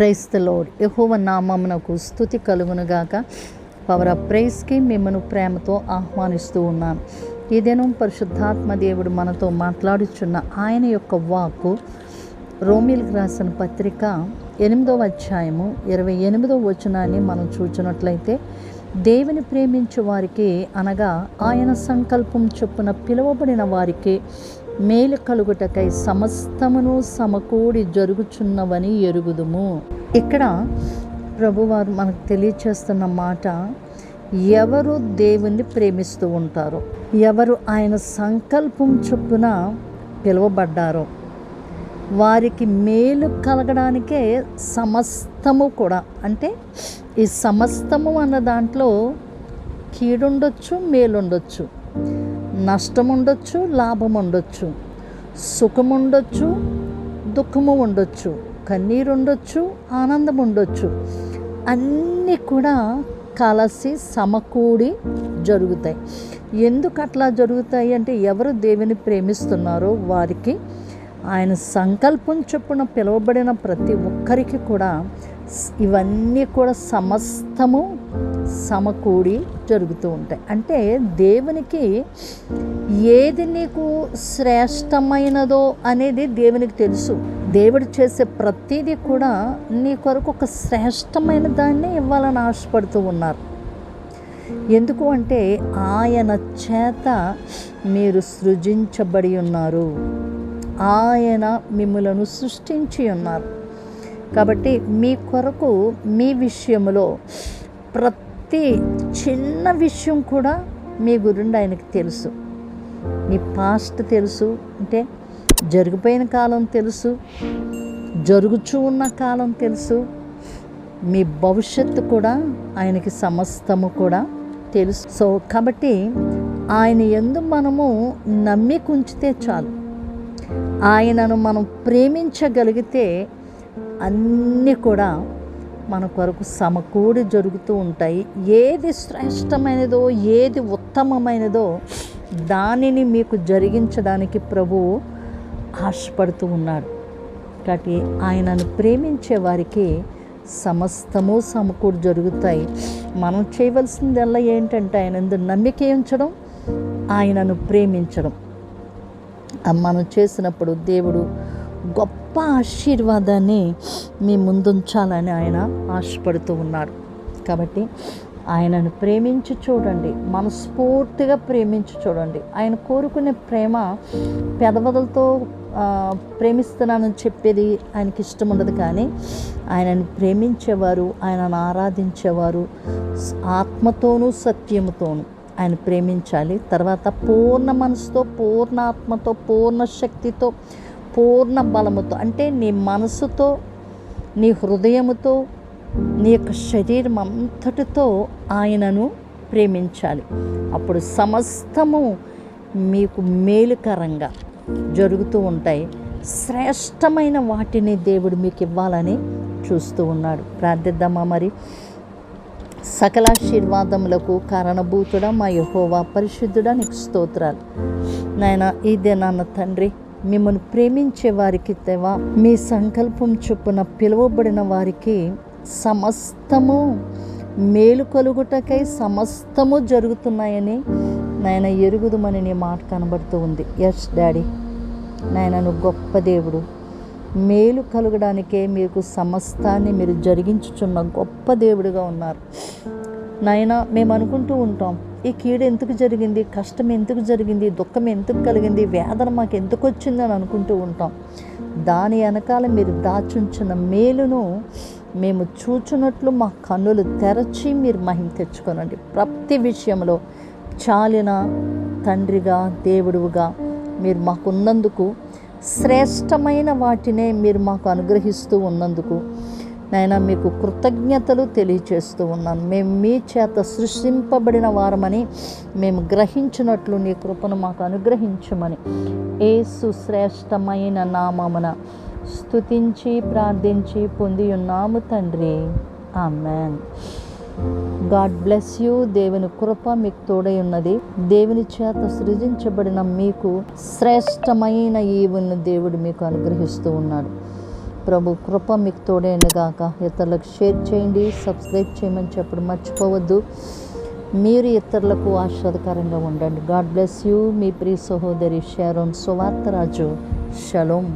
Price the load యహోవ నామమునకు స్థుతి కలుగునుగాక పవర్ ఆఫ్ ప్రైస్కి మిమ్మను ప్రేమతో ఆహ్వానిస్తూ ఉన్నాను ఈ దినం పరిశుద్ధాత్మ దేవుడు మనతో మాట్లాడుచున్న ఆయన యొక్క వాక్కు రోమిల్కి రాసిన పత్రిక ఎనిమిదవ అధ్యాయము ఇరవై ఎనిమిదవ వచనాన్ని మనం చూచినట్లయితే దేవుని ప్రేమించే వారికి అనగా ఆయన సంకల్పం చొప్పున పిలువబడిన వారికి మేలు కలుగుటకై సమస్తమును సమకూడి జరుగుచున్నవని ఎరుగుదుము. ఇక్కడ ప్రభువారు మనకు తెలియచేస్తున్న మాట ఎవరు దేవుణ్ణి ప్రేమిస్తూ ఉంటారో ఎవరు ఆయన సంకల్పం చొప్పున పిలువబడ్డారో వారికి మేలు కలగడానికే సమస్తము కూడా అంటే ఈ సమస్తము అన్న దాంట్లో కీడుండొచ్చు మేలుండొచ్చు. నష్టం ఉండొచ్చు లాభం ఉండొచ్చు సుఖం ఉండొచ్చు దుఃఖము ఉండొచ్చు కన్నీరు ఉండొచ్చు ఆనందం ఉండొచ్చు అన్నీ కూడా కలిసి సమకూడి జరుగుతాయి. ఎందుకు అట్లా జరుగుతాయి అంటే ఎవరు దేవుని ప్రేమిస్తున్నారో వారికి ఆయన సంకల్పం చొప్పున పిలువబడిన ప్రతి ఒక్కరికి కూడా ఇవన్నీ కూడా సమస్తము సమకూడి జరుగుతూ ఉంటాయి. అంటే దేవునికి ఏది నీకు శ్రేష్టమైనదో అనేది దేవునికి తెలుసు. దేవుడు చేసే ప్రతిదీ కూడా నీ కొరకు ఒక శ్రేష్టమైన దాన్ని ఇవ్వాలని ఆశపడుతూ ఉన్నారు. ఎందుకు అంటే ఆయన చేత మీరు సృజించబడి ఉన్నారు. ఆయన మిమ్మలను సృష్టించి ఉన్నారు. కాబట్టి మీ కొరకు మీ విషయంలో ప్రతి చిన్న విషయం కూడా మీ గురించి ఆయనకి తెలుసు. మీ పాస్ట్ తెలుసు అంటే జరిగిపోయిన కాలం తెలుసు జరుగుచూ ఉన్న కాలం తెలుసు మీ భవిష్యత్తు కూడా ఆయనకి సమస్తము కూడా తెలుసు. సో కాబట్టి ఆయన ఎందు మనము నమ్మి కుంచితే చాలు. ఆయనను మనం ప్రేమించగలిగితే అన్నీ కూడా మన కొరకు సమకూడి జరుగుతూ ఉంటాయి. ఏది శ్రేష్టమైనదో ఏది ఉత్తమమైనదో దానిని మీకు జరిగించడానికి ప్రభువు ఆశపడుతూ ఉన్నాడు. కాబట్టి ఆయనను ప్రేమించే వారికి సమస్తము సమకూడి జరుగుతాయి. మనం చేయవలసిందల్లా ఏంటంటే ఆయన ఎందు నమ్మిక ఉంచడం ఆయనను ప్రేమించడం. మనం చేసినప్పుడు దేవుడు గొప్ప ఆశీర్వాదాన్ని మీ ముందుంచాలని ఆయన ఆశపడుతూ ఉన్నాడు కాబట్టి ఆయనను ప్రేమించి చూడండి. మనస్ఫూర్తిగా ప్రేమించి చూడండి. ఆయన కోరుకునే ప్రేమ పెదవదలతో ప్రేమిస్తున్నానని చెప్పేది ఆయనకి ఇష్టం ఉండదు కానీ ఆయనను ప్రేమించేవారు ఆయనను ఆరాధించేవారు ఆత్మతోనూ సత్యముతోనూ ఆయన ప్రేమించాలి. తర్వాత పూర్ణ మనసుతో పూర్ణ ఆత్మతో పూర్ణ శక్తితో పూర్ణ బలముతో అంటే నీ మనసుతో నీ హృదయముతో నీ యొక్క శరీరం అంతటితో ఆయనను ప్రేమించాలి. అప్పుడు సమస్తము మీకు మేలుకరంగా జరుగుతూ ఉంటాయి. శ్రేష్టమైన వాటిని దేవుడు మీకు ఇవ్వాలని చూస్తూ ఉన్నాడు. ప్రార్థిద్దామా మరి? సకలాశీర్వాదములకు కారణభూతుడా మా యహోవా పరిశుద్ధుడా నీకు స్తోత్రాలు. నాయన ఇదే నాన్న తండ్రి మిమ్మల్ని ప్రేమించే వారికి తెవా మీ సంకల్పం చొప్పున పిలువబడిన వారికి సమస్తము మేలు కలుగుటకై సమస్తము జరుగుతున్నాయని నాయన ఎరుగుదుమని నీ మాట కనబడుతూ ఉంది. ఎస్ డాడీ నాయన నువ్వు గొప్ప దేవుడు. మేలు కలగడానికే మీకు సమస్తాన్ని మీరు జరిగించుచున్న గొప్ప దేవుడిగా ఉన్నారు. నాయన మేము అనుకుంటూ ఉంటాం ఈ కీడు ఎందుకు జరిగింది? కష్టం ఎందుకు జరిగింది? దుఃఖం ఎందుకు కలిగింది? వేదన మాకు ఎందుకు వచ్చిందని అనుకుంటూ ఉంటాం. దాని వెనకాల మీరు దాచుంచిన మేలును మేము చూచున్నట్లు మా కన్నులు తెరచి మీరు మహిమ తెచ్చుకోనండి. ప్రతి విషయంలో చాలిన తండ్రిగా దేవుడుగా మీరు మాకున్నందుకు శ్రేష్టమైన వాటినే మీరు మాకు అనుగ్రహిస్తూ ఉన్నందుకు నాయన మీకు కృతజ్ఞతలు తెలియచేస్తూ ఉన్నాను. మేము మీ చేత సృష్టింపబడిన వారమని మేము గ్రహించినట్లు నీ కృపను మాకు అనుగ్రహించమని. ఏసు శ్రేష్టమైన నామమున స్తుతించి ప్రార్థించి పొంది ఉన్నాము తండ్రి. ఆమెన్. God bless you. దేవుని కృప మీకు తోడై ఉన్నది. దేవుని చేత సృజించబడిన మీకు శ్రేష్టమైన ఈవులను దేవుడు మీకు అనుగ్రహిస్తూ ఉన్నాడు. ప్రభు కృప మీకు తోడైనగాక ఇతరులకు షేర్ చేయండి సబ్స్క్రైబ్ చేయమని చెప్పడం మర్చిపోవద్దు. మీరు ఇతరులకు ఆశ్వాదకరంగా ఉండండి. గాడ్ బ్లెస్ యూ మీ ప్రియ సహోదరి షారోన్ సువార్తరాజు. షలోమ్